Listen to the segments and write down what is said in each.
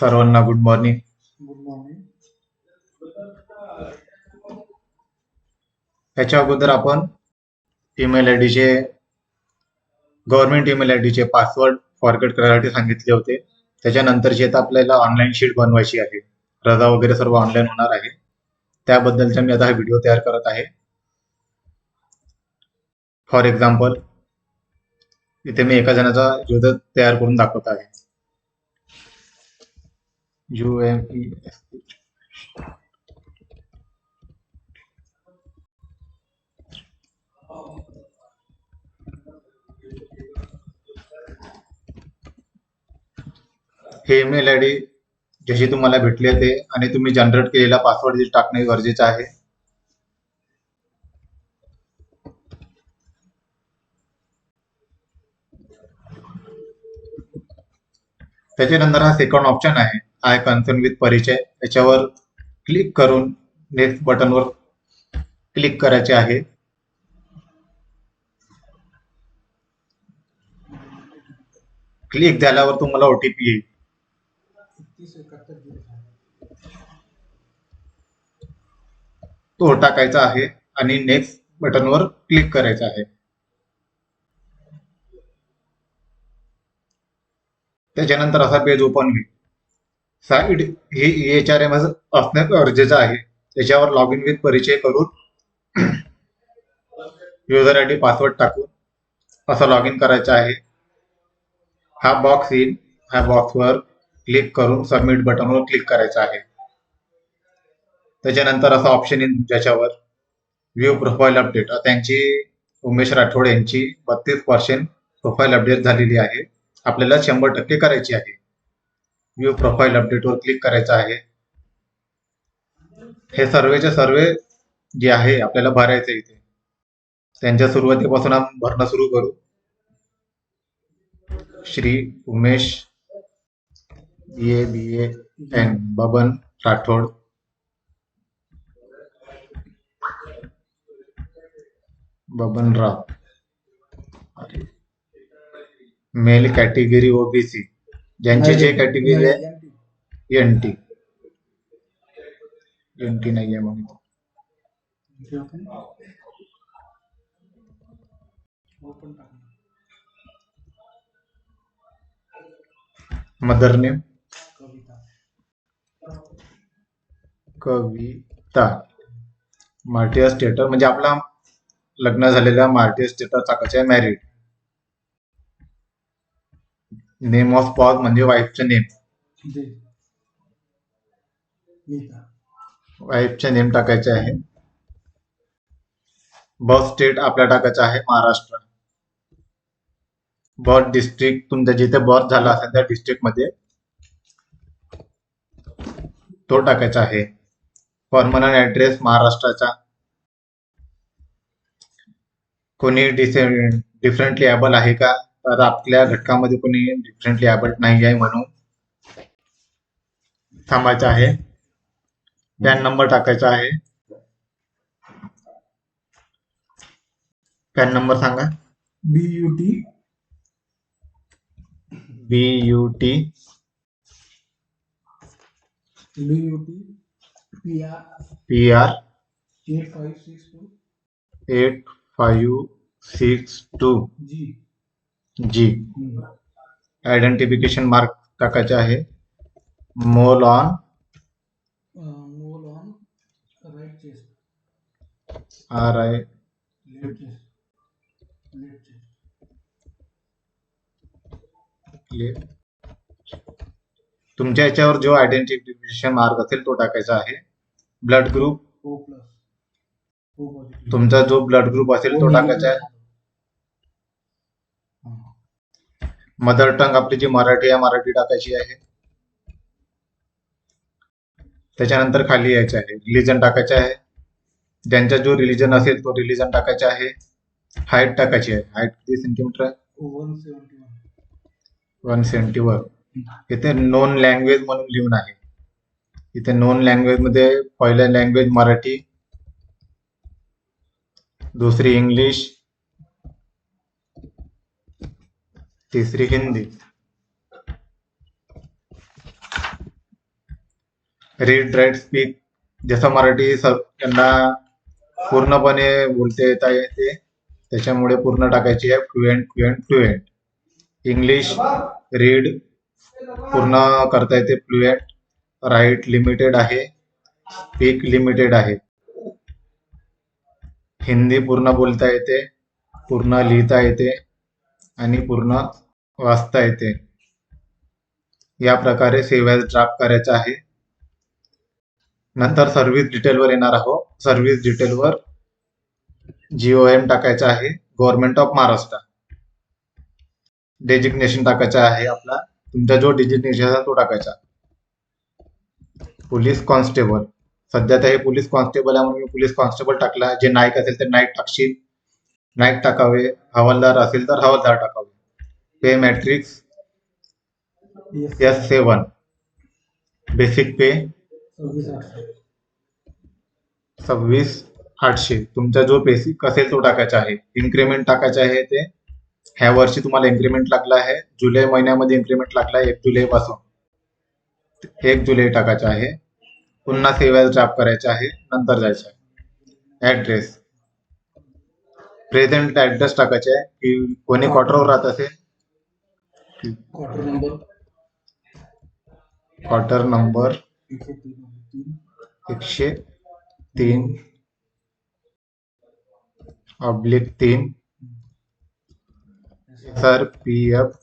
सर्वांना good morning good morning याच्या अगोदर आपण ईमेल आय डीचे गव्हर्नमेंट ईमेल आय डीचे पासवर्ड फॉरगेट करायसाठी सांगितले होते. त्याच्यानंतरची आता आपल्याला ऑनलाईन शीट बनवायची आहे. रजा वगैरे सर्व ऑनलाईन होणार आहे. त्याबद्दलचा मी आता हा व्हिडिओ तयार करत आहे. फॉर एक्झाम्पल इथे मी एका जणाचा युजर तयार करून दाखवत आहे. यू एम ई हे ईमेल आय डी जशी तुम्हाला भेटली ते आणि तुम्ही जनरेट केलेला पासवर्ड टाकणे गरजेचं आहे. त्याच्यानंतर हा सेकंड ऑप्शन आहे. I concern with Parichay. याच्यावर क्लिक करून नेक्स्ट बटनवर क्लिक करायचे आहे. क्लिक झाल्यावर तुम्हाला ओटीपी येईल. तो टाकायचा आहे आणि नेक्स्ट बटनवर क्लिक करायचा आहे. त्याच्यानंतर असा पेज ओपन होईल. साईड हे एच आर एम एस असणे गरजेचं आहे. त्याच्यावर लॉग इन विथ परिचय करून युजर आय डी पासवर्ड टाकून असं लॉग इन करायचं आहे. हा बॉक्स येईल ह्या बॉक्सवर क्लिक करून सबमिट बटनवर क्लिक करायचं आहे. त्याच्यानंतर असं ऑप्शन येईल ज्याच्यावर व्ह्यू प्रोफाईल अपडेट त्यांची उमेश राठोड यांची बत्तीस पर्सेंट प्रोफाईल अपडेट झालेली आहे. आपल्याला शंभर टक्के करायची आहे. व्ह्यू प्रोफाईल अपडेटवर क्लिक करायचं आहे. हे सर्वेचे सर्वे जे आहे आपल्याला भरायचे इथे. त्यांच्या सुरुवातीपासून आपण भरणं सुरू करू. Shri Umesh B A B A N Baban Rathod. Baban Rao. Male category OBC ज्यांची जे कॅटेगरी आहे एन टी एन टी नाही आहे मग mother name Kavita. Marital status म्हणजे आपला लग्न झालेला मार्टियर स्टेटस टाकायचा आहे? मॅरिड नेम ऑफ पॉज म्हणजे वाईफचं नेम वाईफचे नेम टाकायचे आहे. बर्थ स्टेट आपल्या टाकायचं आहे महाराष्ट्र. बर्थ डिस्ट्रिक्ट तुमच्या जिथे बर्थ झाला असेल त्या डिस्ट्रिक्टमध्ये तो टाकायचा आहे. परमनंट ऍड्रेस महाराष्ट्राचा. कोणी डिफरंटली ॲबल आहे का? तर आपल्या घटकामध्ये कोणी डिफरंटली ॲबल नाही आहे म्हणून थांबायचं आहे. पॅन नंबर टाकायचा आहे. पॅन नंबर सांगा. B U T B U T B U T P R P R eight five six two eight five six two G G. Identification mark टाकायचे आहे mole on mole on right chest R I left chest left chest तुमच्या याच्यावर जो identification mark असेल तो टाकायचा आहे. Blood group O plus तुमचा जो ब्लड ग्रुप असेल तो टाकायचा आहे. मदर टंग आपली जी मराठी आहे मराठी टाकायची आहे. त्याच्यानंतर खाली यायचं आहे. रिलिजन टाकायचं आहे. ज्यांचा जो रिलिजन असेल तो रिलिजन टाकायचा आहे. हाईट टाकायची आहे. हाईट किती सेंटीमीटर आहे? वन सेवन्टी वन इथे नॉन लँग्वेज म्हणून लिहून आहे. इथे नॉन लँग्वेजमध्ये पहिल्या लँग्वेज मराठी दुसरी इंग्लिश तिसरी हिंदी. रीड राईट स्पीक जसं मराठी त्यांना पूर्णपणे बोलता येता येते त्याच्यामुळे पूर्ण टाकायची आहे fluent fluent fluent English read पूर्ण करता येते फ्लुएंट राईट लिमिटेड आहे स्पीक लिमिटेड आहे. हिंदी पूर्ण बोलता येते पूर्ण लिहिता येते. आणि पूर्ण वाचता येते. या प्रकारे सेव्ह ॲज ड्राफ्ट करायचा आहे. नंतर सर्व्हिस डिटेलवर येणार आहोत. सर्व्हिस डिटेलवर जिओ एम टाकायचा आहे. Government of Maharashtra. डेजिग्नेशन टाकायचा आहे आपला. तुमचा जो डेजिग्नेशन आहे तो टाकायचा. Police constable. सध्या तर हे पोलीस कॉन्स्टेबल आहे म्हणून मी पोलीस कॉन्स्टेबल टाकला जे नाईक असेल तर नाईक टाकशील. नाईक टाकावे हवालदार असेल तर हवालदार टाकावे. Pay matrix S seven basic pay सव्वीस आठशे. तुमचा जो बेसिक असेल तो टाकायचा आहे. इन्क्रीमेंट टाकायचं आहे ते. ह्या वर्षी तुम्हाला इन्क्रीमेंट लागला आहे. जुलै महिन्यामध्ये इन्क्रीमेंट लागला आहे एक जुलै पासून. एक जुलै टाकायचं आहे. पुन्हा सेव्ह ड्राफ्ट करायचं आहे. नंतर जायचं आहे. ऍड्रेस प्रेझेंट ऍड्रेस टाकायचे आहे की कोणी क्वार्टरवर राहत असेल. क्वार्टर नंबर क्वार्टर नंबर एकशे तीन. ऑब्लिक तीन. Sir P F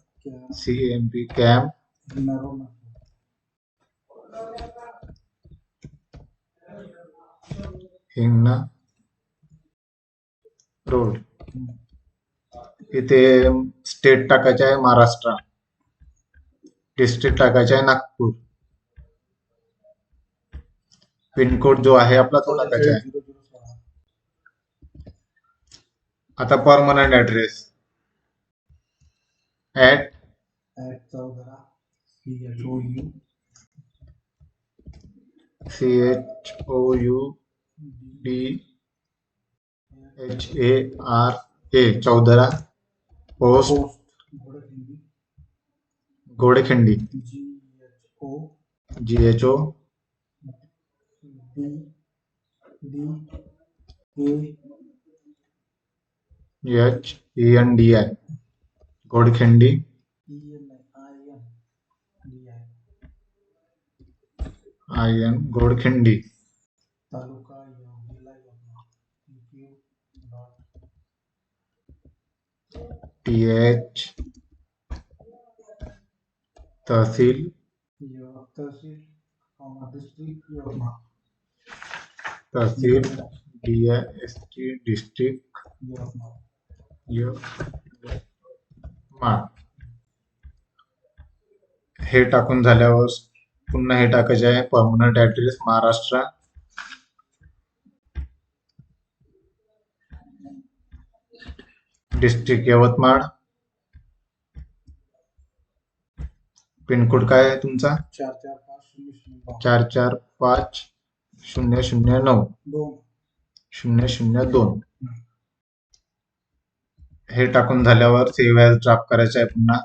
C M P camp नारो ना हिंगणा रोड. इथे स्टेट टाकायचे आहे महाराष्ट्र. डिस्ट्रिक्ट टाकायचे आहे नागपूर. पिनकोड जो आहे आपला तो टाकायचा आहे. आता permanent address. At U C H O U D H A R A Chaudhara post post Ghodkhindi Ghodekhindi G H O G H O D D A H E N D I Ghodkhindi E N I N D I I N Ghodkhindi taluka य- जिल्हा Yavatmal P dot T H tehsil tehsil D I S T district हे टाकून झाल्यावर पुन्हा हे टाकायचे आहे permanent address Maharashtra. District Yavatmal. Pin code काय आहे तुमचा? चार चार पाच शून्य शून्य. चार चार पाच शून्य शून्य नऊ. दोन. शून्य शून्य दोन. हे टाकून झाल्यावर सेव्ह ॲज ड्राफ्ट करायचं आहे पुन्हा.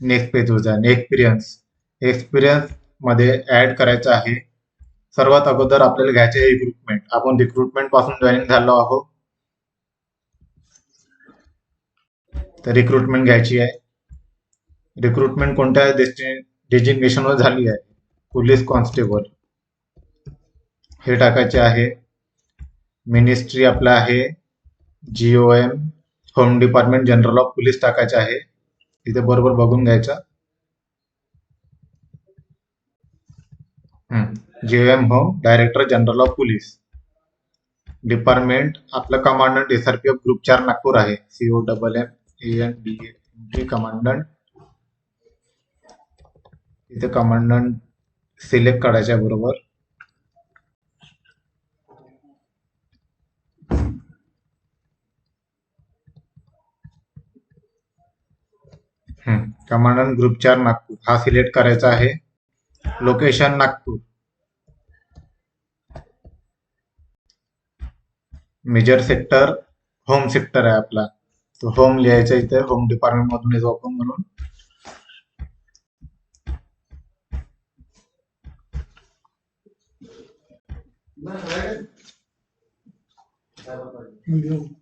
नेक्स्ट पेजवर जा. एक्सपिरियन्स एक्सपिरियन्समध्ये ऍड करायचं आहे. सर्वात अगोदर आपल्याला घ्यायचे आहे रिक्रुटमेंट आपण रिक्रुटमेंटपासून जॉईनिंग झालो आहोत. तर रिक्रुटमेंट घ्यायची आहे. रिक्रुटमेंट कोणत्या डेजिग्नेशनवर झाली आहे? पोलीस कॉन्स्टेबल हे टाकायचे आहे. मिनिस्ट्री आपला आहे. GO M home department general of police टाकायचे आहे. इथे बरोबर बघून घ्यायचं. GO M home director general of police department आपलं कमांडंट एसआरपीएफ ग्रुप चार नागपूर आहे. CO double M A N D A commandant इथे कमांडंट सिलेक्ट करायच्या बरोबर. कमांडंट ग्रुप चार नागपूर. हा सिलेक्ट करायचा आहे. Location Nagpur. Major sector home sector आहे आपला. होम लिहायचं इथे होम डिपार्टमेंट मधून येतो आपण म्हणून.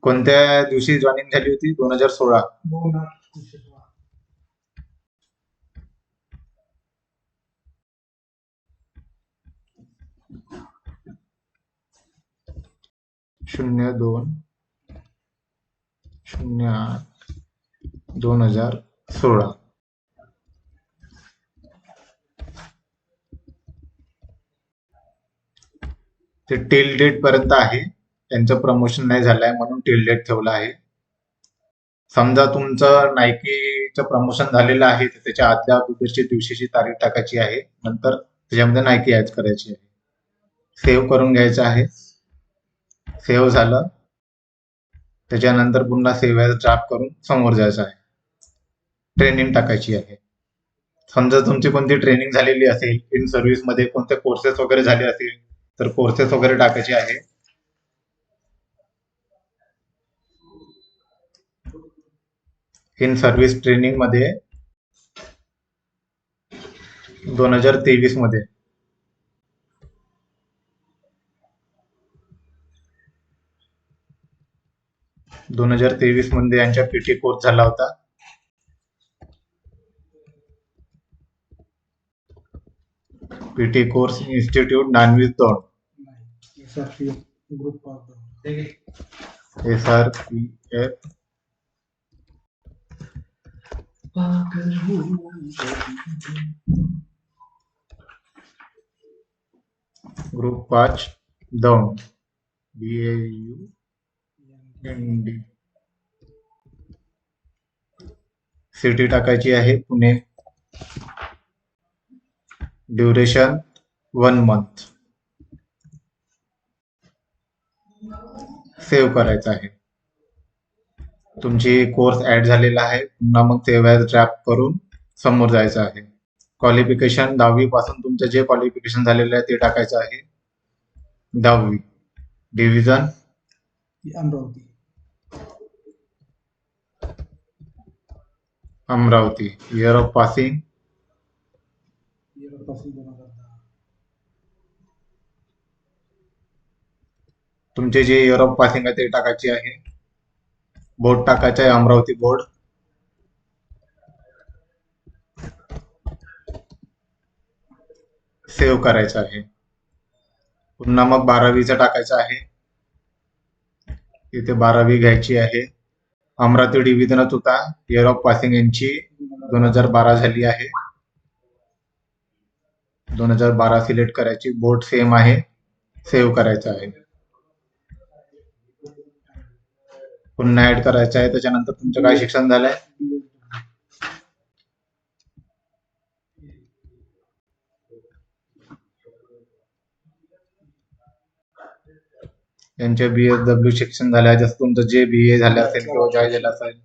कोणत्या दिवशी जॉईनिंग झाली होती? दोन हजार सोळा. शून्य दोन. शून्य आठ. दोन हजार सोळा. ते टेल डेट पर्यंत आहे. त्यांचं प्रमोशन नाही झालंय म्हणून टेल डेट ठेवलं आहे. समजा तुमचं नायकीचं प्रमोशन झालेलं आहे तर त्याच्या आदल्या अगोदरची दिवशीची तारीख टाकायची आहे. नंतर त्याच्यामध्ये नायकी ऍड करायची आहे. सेव्ह करून घ्यायचं आहे. सेव्ह झालं. त्याच्यानंतर पुन्हा सेव्ह ॲज ड्राफ्ट करून समोर जायचं आहे. ट्रेनिंग टाकायची आहे. समजा तुमची कोणती ट्रेनिंग झालेली असेल इन सर्व्हिसमध्ये कोणते कोर्सेस वगैरे झाले असतील तर कोर्सेस वगैरे टाकायचे आहे. इन सर्व्हिस ट्रेनिंगमध्ये दोन हजार तेवीसमध्ये दोन हजार तेवीसमध्ये यांच्या पीटी कोर्स झाला होता. पीटी कोर्स इन्स्टिट्यूट नानवीज दौड S R P S R P F. Group पाच Daund. B A U. City टाकायची आहे Pune. Duration one month save करायचं आहे. तुमची कोर्स ऍड झालेला आहे. पुन्हा मग ते व्याज ड्रॅप करून समोर जायचं आहे. क्वालिफिकेशन दहावी पासून तुमचं जे क्वालिफिकेशन झालेलं आहे ते टाकायचं आहे. दहावी. Division Amravati. Amravati year of passing तुमचे जे इयर ऑफ पासिंग आहे ते टाकायचे आहे. बोर्ड टाकायचं आहे अमरावती बोर्ड सेव्ह करायचं आहे. पुन्हा मग बारावीचं टाकायचं आहे. इथे बारावी घ्यायची आहे. अमरावती डिव्हिजनच होता. इयर ऑफ पासिंग यांची दोन हजार बारा झाली आहे. दोन हजार बारा सिलेक्ट करायची बोर्ड सेम आहे. सेव्ह करायचं आहे. पुन्हा ऍड करायचं आहे. त्याच्यानंतर तुमचं काय शिक्षण झालंय? यांच्या बी एस डब्ल्यू शिक्षण झाले आहे. जसं तुमचं जे बी ए झालं असेल किंवा जॉय झालं असेल.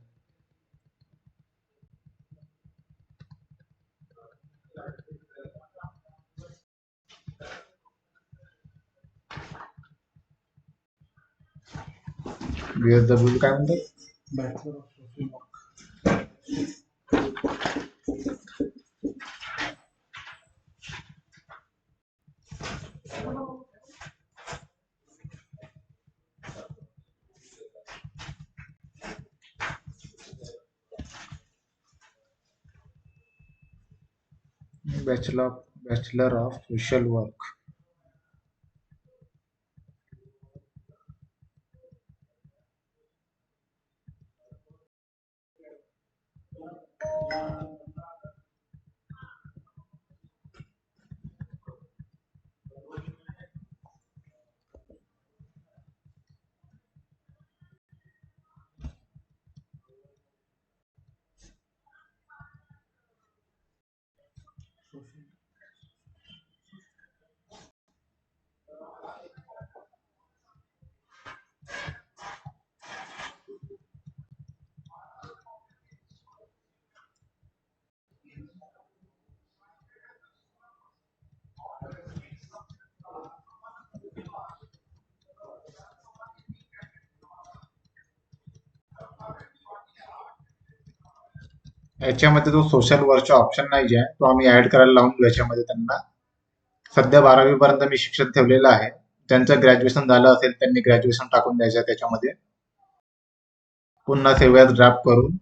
बी एस डब्ल्यू काय म्हणतात? Bachelor bachelor of social work social याच्यामध्ये जो सोशल वर्कचा ऑप्शन नाही जे आहे तो आम्ही ऍड करायला लावून देऊ याच्यामध्ये त्यांना. सध्या बारावी पर्यंत मी शिक्षण ठेवलेलं आहे. ज्यांचं ग्रॅज्युएशन झालं असेल त्यांनी ग्रॅज्युएशन टाकून द्यायचं त्याच्यामध्ये. पुन्हा सेव्यात ड्राफ्ट करून.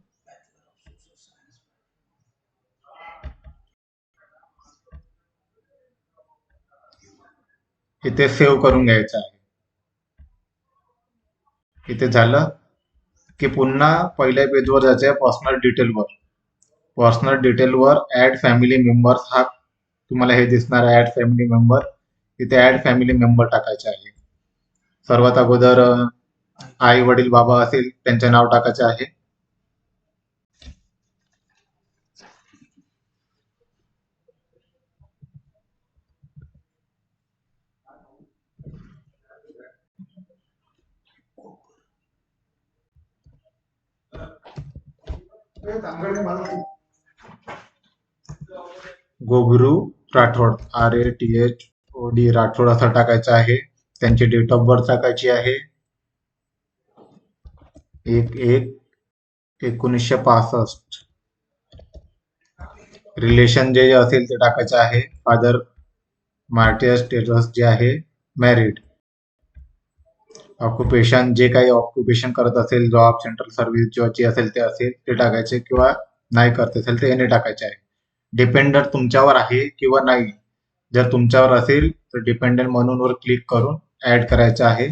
इथे सेव्ह करून घ्यायचं आहे. इथे झालं की पुन्हा पहिल्या पेजवर जायचं आहे पर्सनल डिटेलवर पर्सनल डिटेलवर ऍड फॅमिली मेंबर्स हा तुम्हाला हे दिसणार ऍड फॅमिली मेंबर तिथे ऍड फॅमिली मेंबर टाकायचे आहे. सर्वात अगोदर आई वडील बाबा असेल त्यांचे नाव टाकायचे आहे. Gogru Rathod R A T H O D Rathod असं टाकायचं आहे. त्यांची डेट ऑफ बर्थ टाकायची आहे. एक एक एकोणीसशे पासष्ट. रिलेशन जे असेल ते टाकायचं आहे. फादर मार्टियर स्टेटस जे आहे मॅरिड ऑक्युपेशन जे काही ऑक्युपेशन करत असेल जॉब सेंट्रल सर्व्हिस जॉब असेल ते असेल ते टाकायचे किंवा नाही करत असेल ते याने टाकायचे आहे. डिपेंडर तुमच्यावर आहे किंवा नाही. जर तुमच्यावर असेल तर डिपेंडंट म्हणून वर क्लिक करून ऍड करायचं आहे.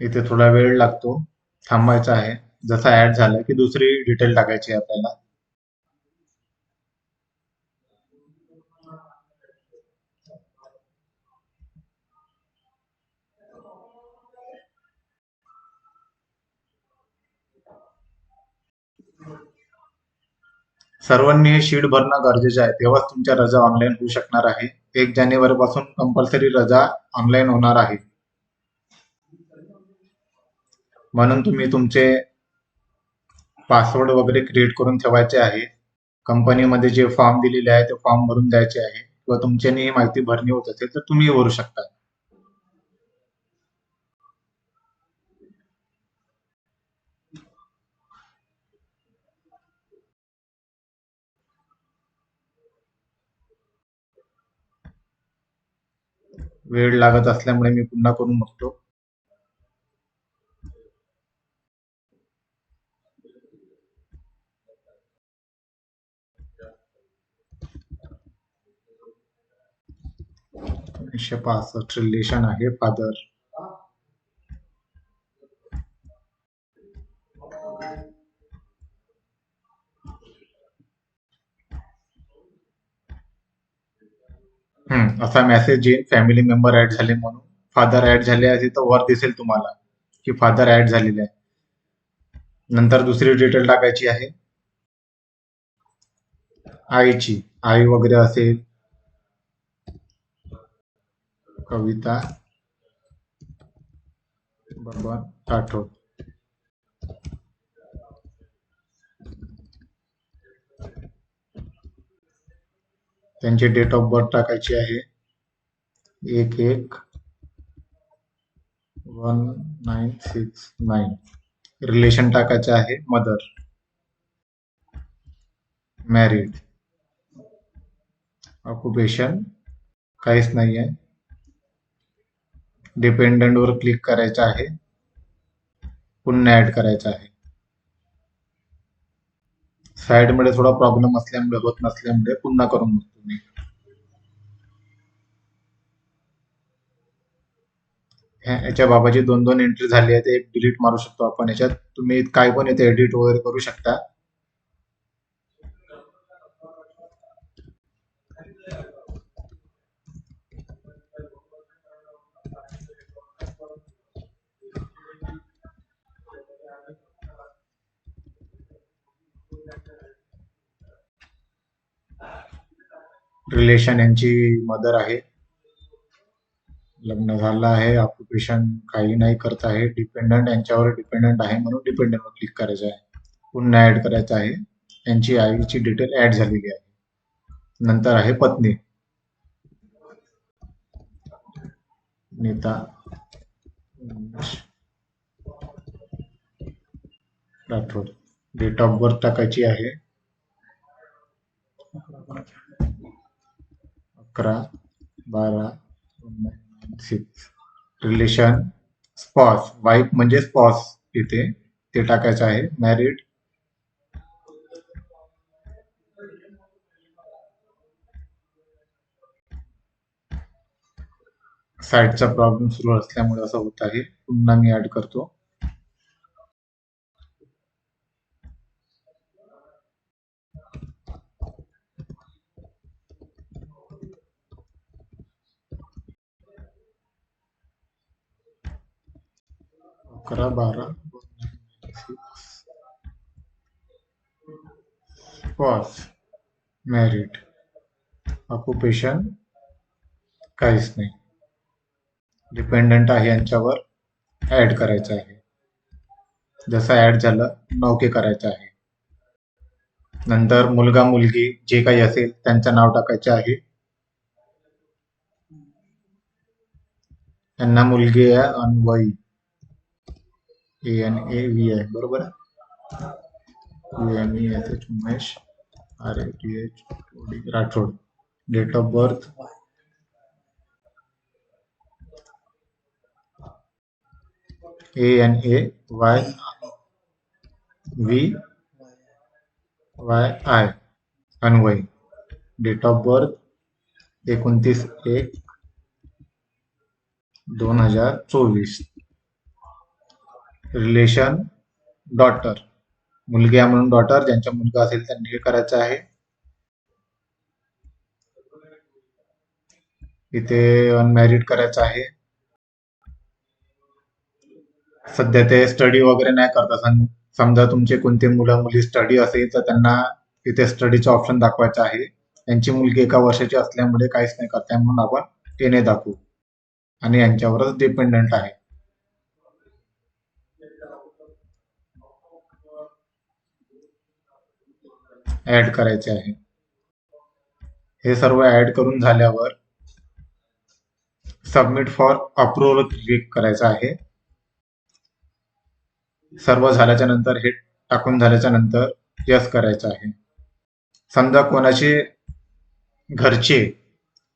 इथे थोडा वेळ लागतो. थांबायचा आहे. जसा ऍड झाला की दुसरी डिटेल टाकायची आपल्याला. सर्वांनी हे शीट भरणं गरजेचं आहे. तेव्हाच तुमच्या रजा ऑनलाईन होऊ शकणार आहे. एक जानेवारी पासून कंपल्सरी रजा ऑनलाईन होणार आहे. म्हणून तुम्ही तुमचे पासवर्ड वगैरे क्रिएट करून ठेवायचे आहे. कंपनीमध्ये जे फॉर्म दिलेले आहे ते फॉर्म भरून द्यायचे आहे. किंवा तुमच्याने ही माहिती भरणी होत असेल तर तुम्ही भरू शकता. वेळ लागत असल्यामुळे मी पुन्हा करून बघतो. एकशे पासष्ट रिलेशन आहे फादर. असा मेसेज येईल. फॅमिली मेंबर ऍड झाले म्हणून. फादर ऍड झाले आहे तर वर दिसेल तुम्हाला की फादर ऍड झालेले आहे. नंतर दुसरी डिटेल टाकायची आहे. आईची. आई वगैरे असेल. कविता. बाबा राठोड त्यांची डेट ऑफ बर्थ टाकायची आहे. एक एक one nine six nine relation टाकायचे आहे मदर मॅरिड ऑक्युपेशन काहीच नाही आहे डिपेंडंट वर क्लिक करायचं आहे. पुन्हा ऍड करायचं आहे. साइडमध्ये थोडा प्रॉब्लेम असल्यामुळे होत नसल्यामुळे पुन्हा करून बघतो मी. याच्या बाबाची दोन दोन एंट्री झाली आहे ते एक डिलीट मारू शकतो आपण. याच्यात तुम्ही काय पण येते एडिट वगैरे करू शकता. रिलेशन यांची मदर आहे. लग्न झालं आहे ऑक्युपेशन काही नाही करत आहे. डिपेंडंट यांच्यावर डिपेंडंट आहे म्हणून डिपेंडंटवर क्लिक करायचं आहे. पुन्हा ऍड करायचं आहे. यांची आईची डिटेल ऍड झालेली आहे. नंतर आहे पत्नी. Nita. Rathod. Date of birth टाकायची आहे. अकरा बारा सिक्स रिलेशन स्पॉस वाईफ म्हणजे स्पॉस इथे ते टाकायचं आहे. मॅरिड साईटचा प्रॉब्लेम सुरू असल्यामुळे असं होत आहे. पुन्हा मी ऍड करतो. अकरा बारा. वॉज मॅरिड ऑक्युपेशन काहीच नाही. डिपेंडंट आहे यांच्यावर. ऍड करायचं आहे. जसं ऍड झालं नौके करायचं आहे. नंतर मुलगा मुलगी जे काही असेल त्यांचं नाव टाकायचे आहे. त्यांना मुलगी आहे अन्वयी ए एन ए व्ही आहे बरोबर आहे N E S H Umesh R A T H D Rathod date of birth A N A Y V Y I Anvay. Date of birth एकोणतीस एक दोन हजार चोवीस। रिलेशन डॉटर मुलगी आहे म्हणून डॉटर ज्यांचा मुलगा असेल त्यांनी हे करायचं आहे. इथे अनमॅरिड करायचं आहे. सध्या ते स्टडी वगैरे नाही करता. सम- समजा तुमचे कोणते मुलं मुली स्टडी असेल तर त्यांना इथे स्टडीचं ऑप्शन दाखवायचं आहे. त्यांची मुलगी एका वर्षाची असल्यामुळे काहीच नाही करताय म्हणून आपण टेने दाखवू. आणि यांच्यावरच डिपेंडंट आहे. ऍड करायचे आहे. हे सर्व ऍड करून झाल्यावर सबमिट फॉर अप्रुव्हल क्लिक करायचं आहे. सर्व झाल्याच्यानंतर हे टाकून झाल्याच्यानंतर यस करायचं आहे. समजा कोणाचे घरचे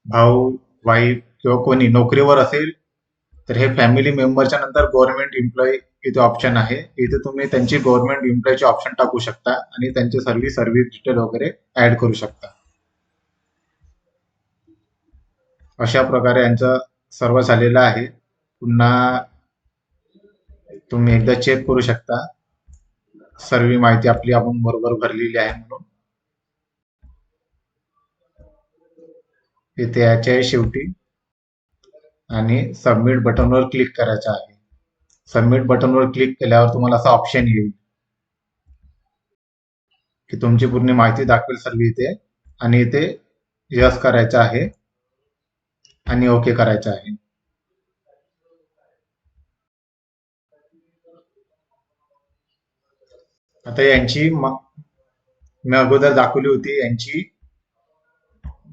भाऊ वाईफ किंवा कोणी नोकरीवर असेल तर हे फॅमिली मेंबरच्या नंतर गव्हर्नमेंट एम्प्लॉई इथे ऑप्शन आहे. इथे तुम्ही त्यांची गव्हर्नमेंट एम्प्लॉयचे ऑप्शन टाकू शकता आणि त्यांचे सर्व्हिस सर्व्हिस डिटेल वगैरे ऍड करू शकता. अशा प्रकारे यांचं सर्व झालेलं आहे. पुन्हा तुम्ही एकदा चेक करू शकता. सर्व माहिती आपली आपण बरोबर भरलेली आहे म्हणून. इथे याच्या शेवटी आणि सबमिट बटनवर क्लिक करायचं आहे. सबमिट बटनवर क्लिक केल्यावर तुम्हाला असं ऑप्शन येईल. की तुमची पूर्ण माहिती दाखवेल सर्व इथे. आणि इथे यस करायचं आहे. आणि ओके करायचं आहे. आता यांची मी अगोदर दाखवली होती यांची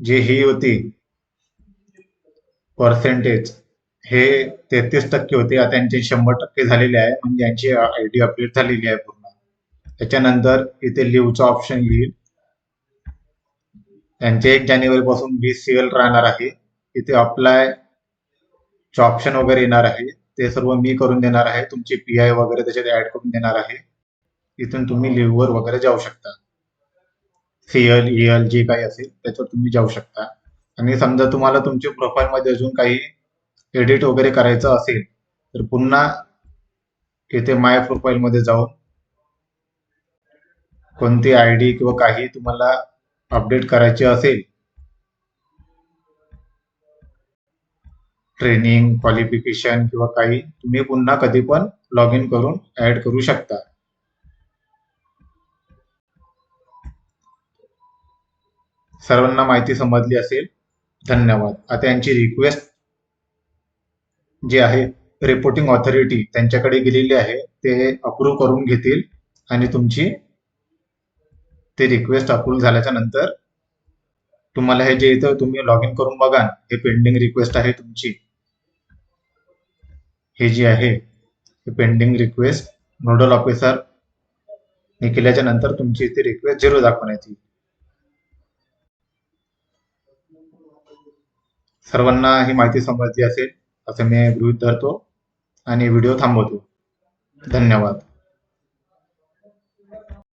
जी ही होती पर्सेंटेज हे तेहतीस टक्के होते. आता यांचे शंभर टक्के झालेले आहे. म्हणजे यांची आय डी अपडेट झालेली आहे पूर्ण. त्याच्यानंतर इथे लिव्हचं ऑप्शन येईल. त्यांचे एक जानेवारी पासून वीस सीएल राहणार आहे. इथे अप्लाय चे ऑप्शन वगैरे येणार आहे. ते सर्व मी करून देणार आहे. तुमची पी आय वगैरे त्याच्यात ऍड करून देणार आहे. इथून तुम्ही लिव्हवर वगैरे जाऊ शकता. सीएल ईएल जे काही असेल त्याच्यावर तुम्ही जाऊ शकता. आणि समजा तुम्हाला तुमच्या प्रोफाईलमध्ये अजून काही एडिट वगैरे करायचं असेल तर पुन्हा इथे माय प्रोफाईल मध्ये जाऊन कोणती आय डी किंवा काही तुम्हाला अपडेट करायची असेल ट्रेनिंग क्वालिफिकेशन किंवा काही तुम्ही पुन्हा कधी पण लॉग इन करून ऍड करू शकता. सर्वांना माहिती समजली असेल धन्यवाद. आता यांची रिक्वेस्ट जे आहे रिपोर्टिंग ऑथॉरिटी त्यांच्याकडे गेलेली आहे ते अप्रूव्ह करून घेतील आणि तुमची ते रिक्वेस्ट अप्रूव्ह झाल्याच्यानंतर तुम्हाला हे जे इथं तुम्ही लॉग इन करून बघा हे पेंडिंग रिक्वेस्ट आहे तुमची. हे जी आहे पेंडिंग रिक्वेस्ट नोडल ऑफिसर हे केल्याच्यानंतर तुमची इथे रिक्वेस्ट झिरो दाखवण्यात येईल सर्वांना ही माहिती समजली असेल. असं मी गृहित धरतो आणि व्हिडिओ थांबवतो. धन्यवाद.